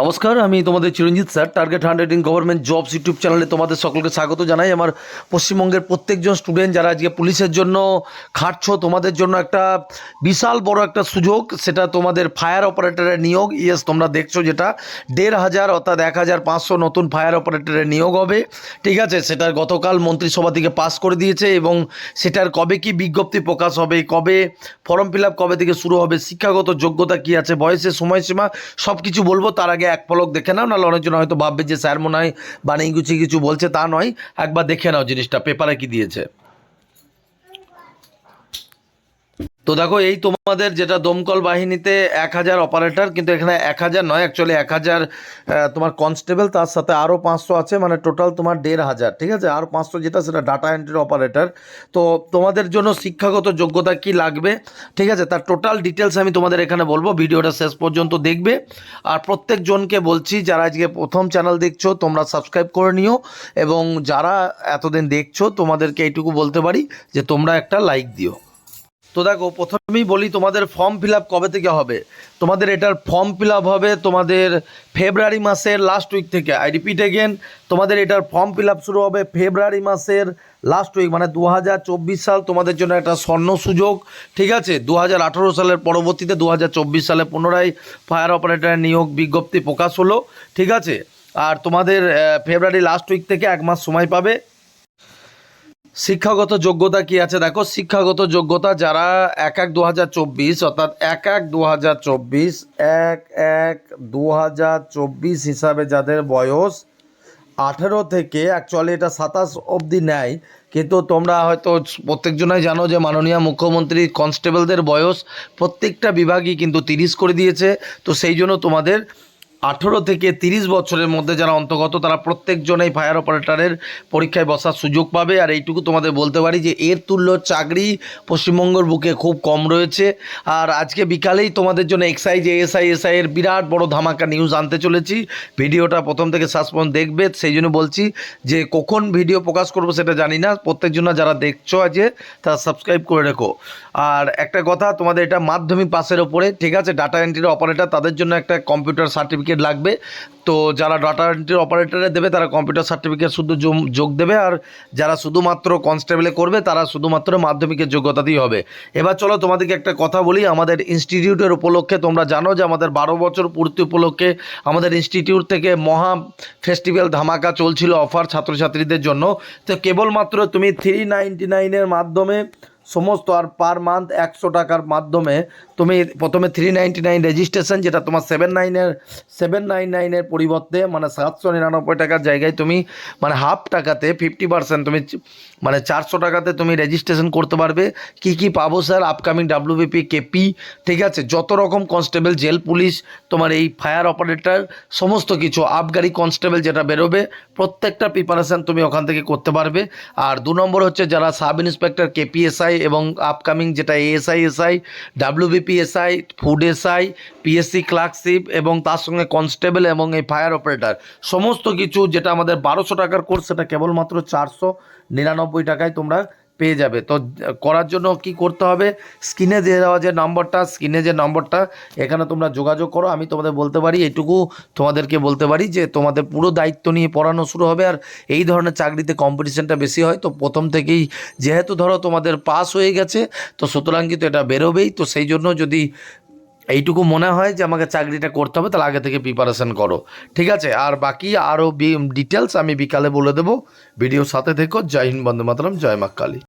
নমস্কার, আমি তোমাদের Chiranjit sir target hundred in government jobs YouTube চ্যানেলে তোমাদের সকলকে স্বাগত জানাই। আমার পশ্চিমবঙ্গের প্রত্যেকজন স্টুডেন্ট যারা আজকে পুলিশের জন্য খাটছো, তোমাদের জন্য একটা বিশাল বড় একটা সুযোগ, সেটা তোমাদের ফায়ার অপারেটরের নিয়োগ। ইয়েস তোমরা দেখছ যেটা, দেড় হাজার অর্থাৎ এক হাজার পাঁচশো নতুন ফায়ার অপারেটরের নিয়োগ হবে। ঠিক আছে সেটা গতকাল মন্ত্রিসভা থেকে পাস করে দিয়েছে এবং সেটার কবে কি বিজ্ঞপ্তি প্রকাশ হবে, কবে ফর্ম ফিল আপ কবে থেকে শুরু হবে, শিক্ষাগত যোগ্যতা কি আছে, বয়সের সময়সীমা সব কিছু বলব, তার আগে এক পলক দেখে নাও, নাহলে অনেকজন হয়তো ভাববে যে স্যার মনে হয় বানিয়ে গুছিয়ে কিছু বলছে, তা নয়। একবার দেখে নাও জিনিসটা, পেপারে কি দিয়েছে। তো দেখো, এই তোমাদের যেটা দমকল বাহিনীতে এক হাজার অপারেটর কিন্তু এখানে এক হাজার নয় অ্যাকচুয়ালি এক হাজার তোমার কনস্টেবল তার সাথে আরও পাঁচশো আছে মানে টোটাল তোমার দেড় হাজার, ঠিক আছে? আর পাঁচশো যেটা, সেটা ডাটা এন্ট্রি অপারেটর তো তোমাদের জন্য শিক্ষাগত যোগ্যতা কি লাগবে? ঠিক আছে, তার টোটাল ডিটেলস আমি তোমাদের এখানে বলব, ভিডিওটা শেষ পর্যন্ত দেখবে। আর প্রত্যেকজনকে বলছি, যারা আজকে প্রথম চ্যানেল দেখছ, তোমরা সাবস্ক্রাইব করে নিও, এবং যারা এতদিন দেখছ, তোমাদেরকে এইটুকু বলতে পারি যে তোমরা একটা লাইক দিও। তো দেখো, প্রথমেই বলি তোমাদের ফর্ম ফিল কবে থেকে হবে? তোমাদের এটার ফর্ম ফিল হবে তোমাদের ফেব্রুয়ারি মাসের লাস্ট উইক থেকে। আই রিপিট এগেন তোমাদের এটার ফর্ম ফিল শুরু হবে ফেব্রুয়ারি মাসের লাস্ট উইক মানে দু হাজার চব্বিশ সাল তোমাদের জন্য একটা স্বর্ণ সুযোগ, ঠিক আছে? দু হাজার আঠারো সালের পরবর্তীতে দু হাজার চব্বিশ সালে পুনরায় ফায়ার অপারেটর নিয়োগ বিজ্ঞপ্তি প্রকাশ হলো, ঠিক আছে? আর তোমাদের ফেব্রুয়ারি লাস্ট উইক থেকে এক মাস সময় পাবে। শিক্ষাগত যোগ্যতা কি আছে? দেখো, শিক্ষাগত যোগ্যতা যারা এক এক দু হাজার চব্বিশ, অর্থাৎ এক এক দু হাজার চব্বিশ, এক এক দু হাজার চব্বিশ হিসাবে যাদের বয়স আঠেরো থেকে অ্যাকচুয়ালি এটা সাতাশ অবধি নেয় কিন্তু তোমরা হয়তো প্রত্যেকজনাই জানো যে মাননীয় মুখ্যমন্ত্রী কনস্টেবলদের বয়স প্রত্যেকটা বিভাগই কিন্তু তিরিশ করে দিয়েছে, তো সেই জন্য তোমাদের আঠেরো থেকে তিরিশ বছরের মধ্যে যারা অন্তর্গত, তারা প্রত্যেকজনেই ফায়ার অপারেটরের পরীক্ষায় বসার সুযোগ পাবে। আর এইটুকু তোমাদের বলতে পারি যে, এর তুল্য চাকরি পশ্চিমবঙ্গের বুকে খুব কম রয়েছে। আর আজকে বিকালেই তোমাদের জন্য এক্সাইজ এএসআই এসআই এসআই এর বিরাট বড় ধামাকা নিউজ আনতে চলেছি। ভিডিওটা প্রথম থেকে শেষ দেখবে। সেই জন্য বলছি যে, কখন ভিডিও প্রকাশ করব সেটা জানি না। প্রত্যেকজন যারা দেখছ আজকে, তারা সাবস্ক্রাইব করে রেখো। আর একটা কথা, তোমাদের এটা মাধ্যমিক পাসের ওপরে, ঠিক আছে ডাটা এন্ট্রির অপারেটর তাদের জন্য একটা কম্পিউটার সার্টিফিকেট লাগবে। তো যারা ডাটা এন্ট্রির অপারেটরে দেবে, তারা কম্পিউটার সার্টিফিকেট শুধু যোগ দেবে। আর যারা শুধুমাত্র কনস্টেবলে করবে, তারা শুধুমাত্র মাধ্যমিকের যোগ্যতাতেই হবে। এবার চলো তোমাদেরকে একটা কথা বলি। আমাদের ইনস্টিটিউটের উপলক্ষে তোমরা জানো যে আমাদের বারো বছর পূর্তি উপলক্ষে আমাদের ইনস্টিটিউট থেকে মহা ফেস্টিভ্যাল ধামাকা চলছিল অফার ছাত্রছাত্রীদের জন্য। তো কেবলমাত্র তুমি থ্রি নাইনটি নাইনের মাধ্যমে সমস্ত আর পার মান্থ একশো টাকার মাধ্যমে তুমি প্রথমে থ্রি নাইনটি নাইন রেজিস্ট্রেশন যেটা তোমার সেভেন নাইনের সেভেন নাইন নাইনের পরিবর্তে মানে সাতশো নিরানব্বই টাকার জায়গায় তুমি মানে হাফ টাকাতে ফিফটি পার্সেন্ট তুমি মানে চারশো টাকাতে তুমি রেজিস্ট্রেশন করতে পারবে। কি কি পাবো স্যার আপকামিং ডাব্লিউবিপি কেপি ঠিক আছে? যত রকম কনস্টেবল জেল পুলিশ তোমার এই ফায়ার অপারেটর সমস্ত কিছু আবগারি কনস্টেবল যেটা বেরোবে, প্রত্যেকটা প্রিপারেশান তুমি ওখান থেকে করতে পারবে। আর দু নম্বর হচ্ছে যারা সাব ইন্সপেক্টর কেপিএসআই এবং আপকামিং যেটা ASI SI WBPSI food SI PSC clerkship এবং তার সঙ্গে কনস্টেবল এবং এই ফায়ার অপারেটার সমস্ত কিছু যেটা আমাদের বারোশো টাকার কোর্স সেটা কেবলমাত্র চারশো নিরানব্বই টাকায় তোমরা পেয়ে যাবে। তো করার জন্য কি করতে হবে? স্ক্রিনে দিয়ে দেওয়া যে নম্বরটা, স্ক্রিনে যে নম্বরটা, এখানে তোমরা যোগাযোগ করো। আমি তোমাদের বলতে পারি, এটুকু তোমাদেরকে বলতে পারি যে তোমাদের পুরো দায়িত্ব নিয়ে পড়ানো শুরু হবে। আর এই ধরনের চাকরিতে কম্পিটিশানটা বেশি হয়। তো প্রথম থেকেই যেহেতু ধরো তোমাদের পাস হয়ে গেছে, তো সুতরাং কিন্তু এটা বেরোবেই। তো সেই জন্য যদি এইটুকু মনে হয় যে আমাকে চাকরিটা করতে হবে, তাহলে আগে থেকে প্রিপারেশান করো। ঠিক আছে? আর বাকি আরও ডিটেলস আমি বিকালে বলে দেবো। ভিডিওর সাথে থেকো। জয় হিন্দ, বন্দে মাতরম। জয় মা কালী।